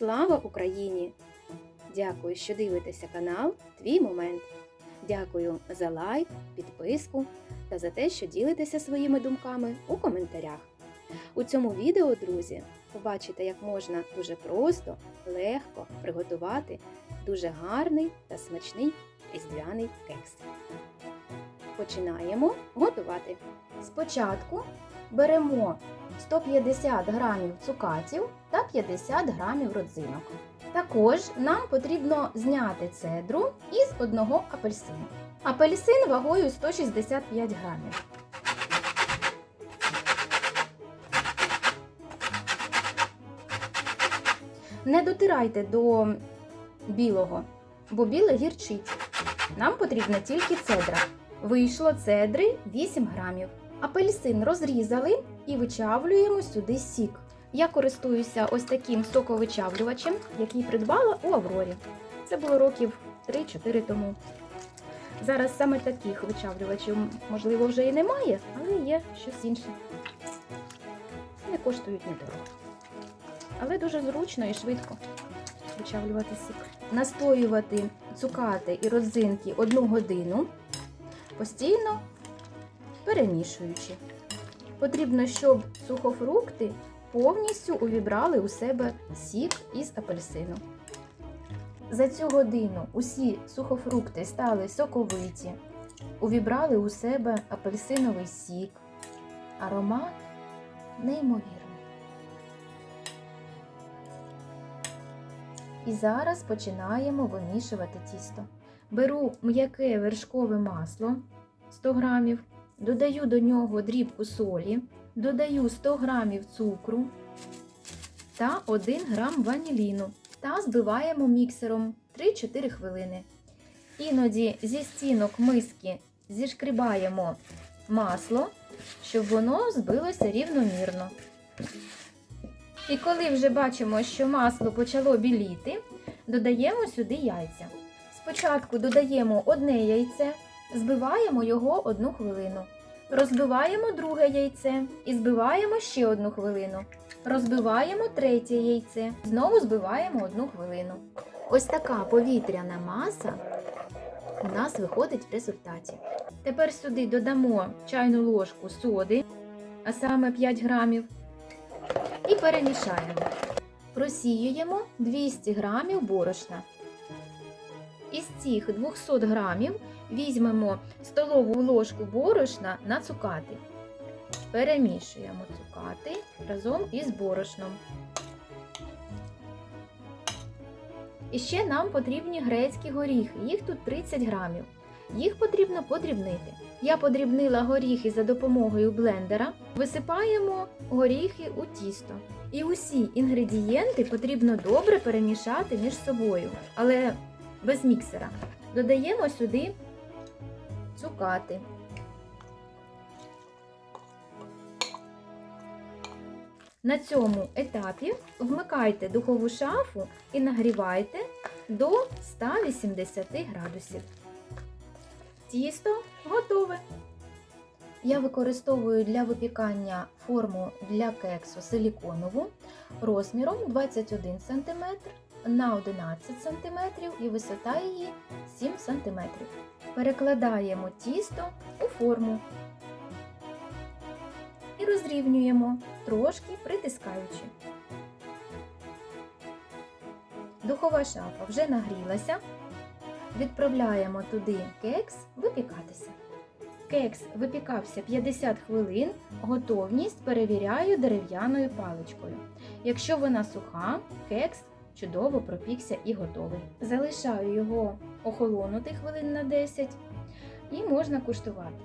Слава Україні! Дякую, що дивитеся канал Твій Момент. Дякую за лайк, підписку та за те, що ділитеся своїми думками у коментарях. У цьому відео, друзі, побачите, як можна дуже просто, легко приготувати дуже гарний та смачний різдвяний кекс. Починаємо готувати. Спочатку беремо 150 грамів цукатів та 50 грамів родзинок. Також нам потрібно зняти цедру із одного апельсину. Апельсин вагою 165 грамів. Не дотирайте до білого, бо біле гірчить. Нам потрібна тільки цедра. Вийшло цедри 8 грамів. Апельсин розрізали і вичавлюємо сюди сік. Я користуюся ось таким соковичавлювачем, який придбала у Аврорі. Це було років 3-4 тому. Зараз саме таких вичавлювачів, можливо, вже і немає, але є щось інше. Не коштують недорого. Але дуже зручно і швидко вичавлювати сік. Настоювати цукати і родзинки одну годину, постійно перемішуючи. Потрібно, щоб сухофрукти повністю увібрали у себе сік із апельсину. За цю годину усі сухофрукти стали соковиті, увібрали у себе апельсиновий сік, аромат неймовірний. І зараз починаємо вимішувати тісто. Беру м'яке вершкове масло 100 грамів, додаю до нього дрібку солі, додаю 100 грамів цукру та 1 грам ваніліну та збиваємо міксером 3-4 хвилини. Іноді зі стінок миски зішкрібаємо масло, щоб воно збилося рівномірно. І коли вже бачимо, що масло почало біліти, додаємо сюди яйця. Спочатку додаємо одне яйце, збиваємо його одну хвилину. Розбиваємо друге яйце і збиваємо ще одну хвилину. Розбиваємо третє яйце, знову збиваємо одну хвилину. Ось така повітряна маса у нас виходить в результаті. Тепер сюди додамо чайну ложку соди, а саме 5 грамів, і перемішаємо. Просіюємо 200 грамів борошна. Із цих 200 грамів візьмемо столову ложку борошна на цукати. Перемішуємо цукати разом із борошном. І ще нам потрібні грецькі горіхи. Їх тут 30 грамів. Їх потрібно подрібнити. Я подрібнила горіхи за допомогою блендера. Висипаємо горіхи у тісто. І усі інгредієнти потрібно добре перемішати між собою, але без міксера. Додаємо сюди цукати. На цьому етапі вмикайте духову шафу і нагрівайте до 180 градусів. Тісто готове. Я використовую для випікання форму для кексу силіконову розміром 21 см на 11 см і висота її 7 см. Перекладаємо тісто у форму і розрівнюємо, трошки притискаючи. Духова шафа вже нагрілася. Відправляємо туди кекс випікатися. Кекс випікався 50 хвилин, готовність перевіряю дерев'яною паличкою. Якщо вона суха, кекс чудово пропікся і готовий. Залишаю його охолонути хвилин на 10 і можна куштувати.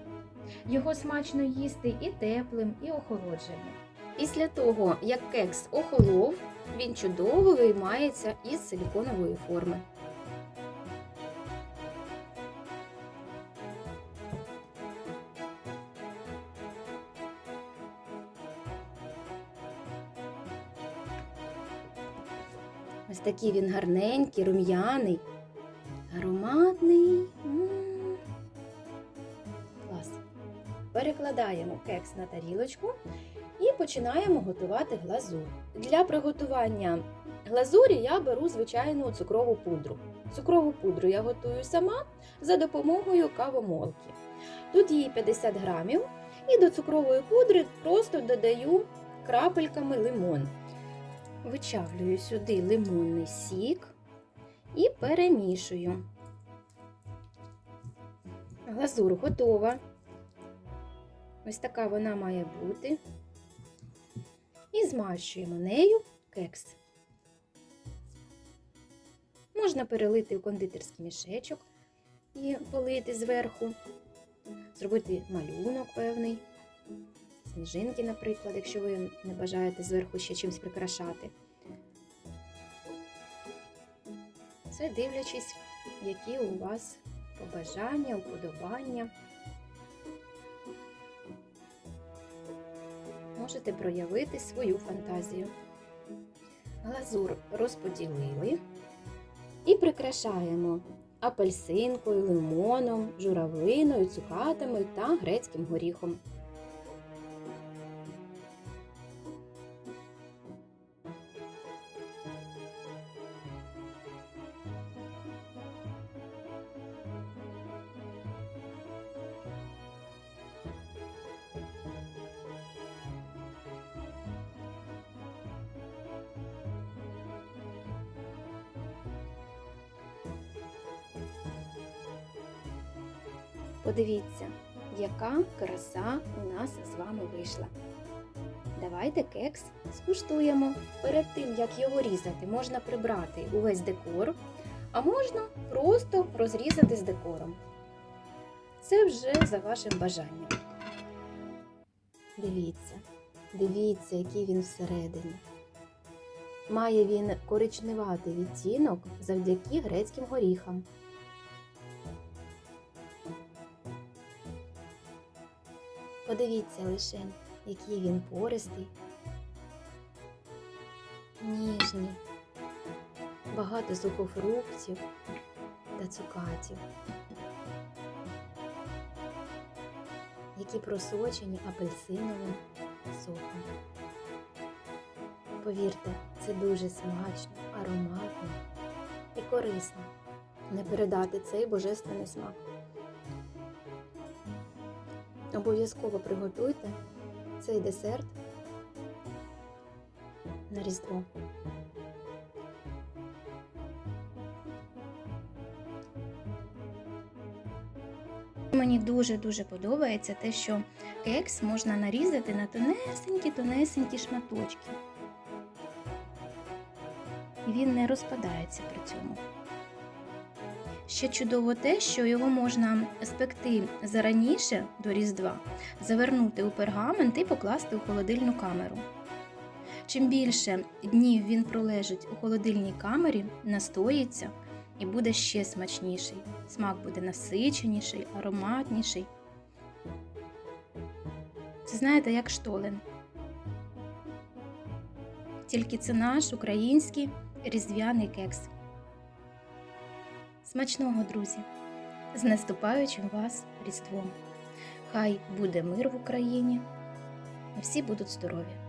Його смачно їсти і теплим, і охолодженим. Після того, як кекс охолов, він чудово виймається із силіконової форми. Ось такий він гарненький, рум'яний, ароматний. Клас. Перекладаємо кекс на тарілочку І починаємо готувати глазур. Для приготування глазурі я беру звичайну цукрову пудру. Цукрову пудру я готую сама за допомогою кавомолки. Тут її 50 грамів, і до цукрової пудри просто додаю крапельками лимон. Вичавлюю сюди лимонний сік і перемішую. Глазур готова. Ось така вона має бути. І змащуємо нею кекс. Можна перелити у кондитерський мішечок і полити зверху, зробити малюнок певний, сніжинки, наприклад, якщо ви не бажаєте зверху ще чимось прикрашати. Це дивлячись, які у вас побажання, уподобання. Можете проявити свою фантазію. Глазур розподілили і прикрашаємо апельсинкою, лимоном, журавлиною, цукатами та грецьким горіхом. Подивіться, яка краса у нас з вами вийшла. Давайте кекс скуштуємо. Перед тим, як його різати, можна прибрати увесь декор, а можна просто розрізати з декором. Це вже за вашим бажанням. Дивіться, дивіться, який він всередині. Має він коричневатий відтінок завдяки грецьким горіхам. Подивіться лише, який він пористий, ніжний, багато сухофруктів та цукатів, які просочені апельсиновим соком. Повірте, це дуже смачно, ароматно і корисно не передати цей божественний смак. Обов'язково приготуйте цей десерт на Різдво. Мені дуже-дуже подобається те, що кекс можна нарізати на тонесенькі-тонесенькі шматочки. І він не розпадається при цьому. Ще чудово те, що його можна спекти зараніше до Різдва, завернути у пергамент і покласти у холодильну камеру. Чим більше днів він пролежить у холодильній камері, настоїться і буде ще смачніший. Смак буде насиченіший, ароматніший. Це знаєте, як штолен. Тільки це наш український різдвяний кекс. Смачного, друзі! З наступаючим вас Різдвом! Хай буде мир в Україні, всі будуть здорові!